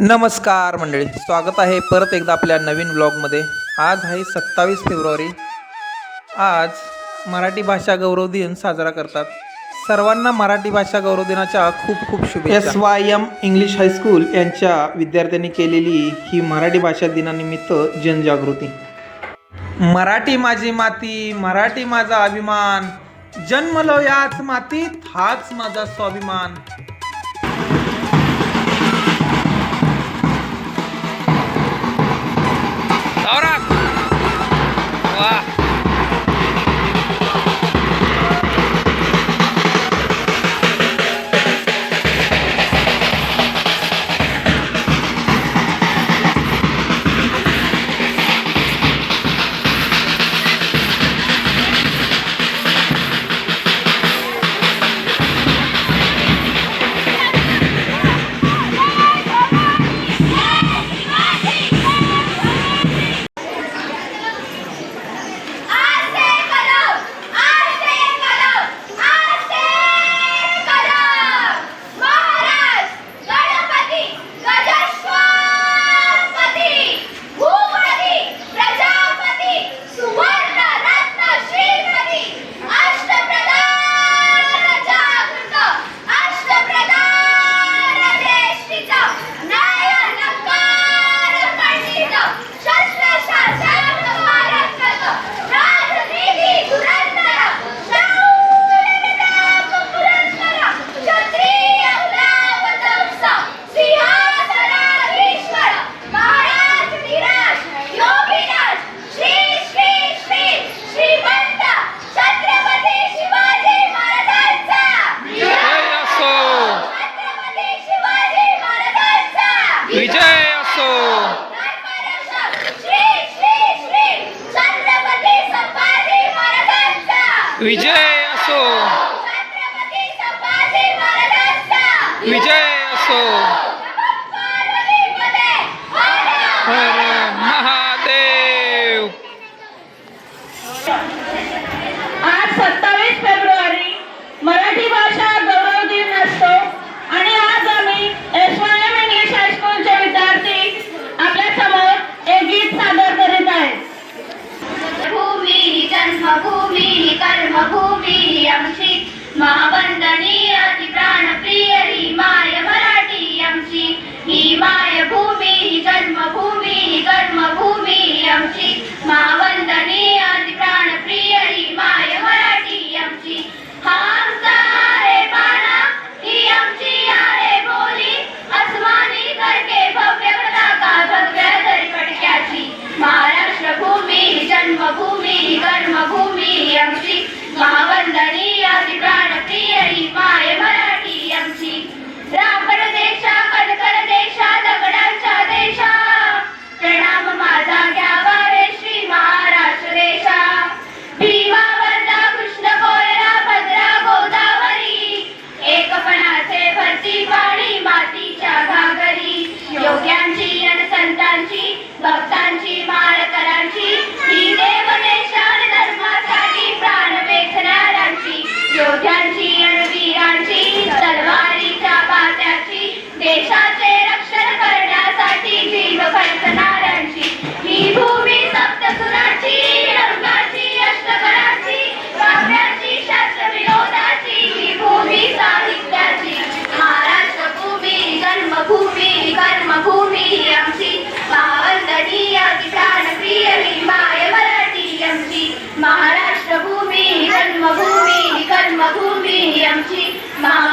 नमस्कार मंडळी स्वागत आहे परत एकदा आपल्या नवीन ब्लॉगमध्ये आज आहे सत्तावीस फेब्रुवारी. आज मराठी भाषा गौरव दिन साजरा करतात. सर्वांना मराठी भाषा गौरव दिनाच्या खूप खूप शुभेच्छा. S Y M English high school यांच्या विद्यार्थ्यांनी केलेली ही मराठी भाषा दिनानिमित्त जनजागृती. मराठी माझी माती मराठी माझा अभिमान. जन्मलो याच मातीत हाच माझा स्वाभिमान. विजय असो विजय असो Gracias, gracias. না